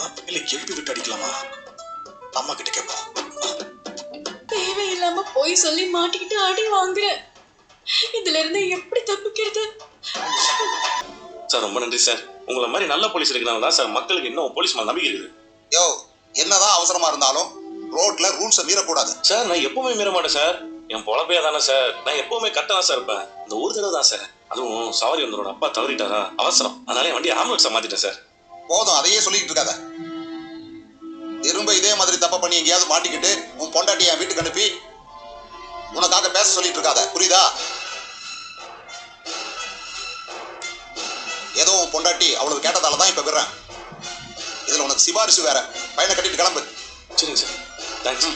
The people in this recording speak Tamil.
அடிக்கலாமா இல்ல எழுப்பி விட்டு அடிக்கலாமா? அம்மா கிட்ட கேட்போம் தேவையில்லாம போய் சொல்லி மாட்டிக்கிட்டு அடி வாங்குறேன் இதுல இருந்து எப்படி தப்பிக்கிறது? சார் ரொம்ப நன்றி சார். உங்களை மாதிரி நல்ல போலீஸ் இருக்கிறனால தான் சார் மக்களுக்கு இன்னும் போலீஸ் மேல நம்பிக்கை இருக்குது. யோ என்னதான் அவசரமா இருந்தாலும் ரோட்ல ரூல்ஸை மீறக்கூடாது. சார் நான் எப்பவுமே மீற மாட்டேன் சார். என் பொழப்பையா தானே சார். நான் எப்பவுமே கரெக்டாக தான் சார் இருப்பேன். இந்த ஒரு தடவை தான் சார். அதுவும் சாரி வந்தோட அப்பா தவறிட்டாரா? அவசரம். அதனால என் வண்டி ஆம்புலன்ஸை மாத்திட்டேன் சார். போதும் அதையே சொல்லிட்டு இருக்காத. திரும்ப இதே மாதிரி தப்ப பண்ணி எங்கேயாவது மாட்டிக்கிட்டு உன் பொண்டாட்டி என் வீட்டுக்கு அனுப்பி உனக்காக பேச சொல்லிட்டு இருக்காத. புரியுதா? ஏதோ உன் பொண்டாட்டி அவ்வளவு கேட்டதால தான் இப்ப விடுறேன். இதுல உனக்கு சிபாரிசு வேற. பையனை கட்டிட்டு கிளம்பு. சரிங்க சார். தேங்க்ஸ்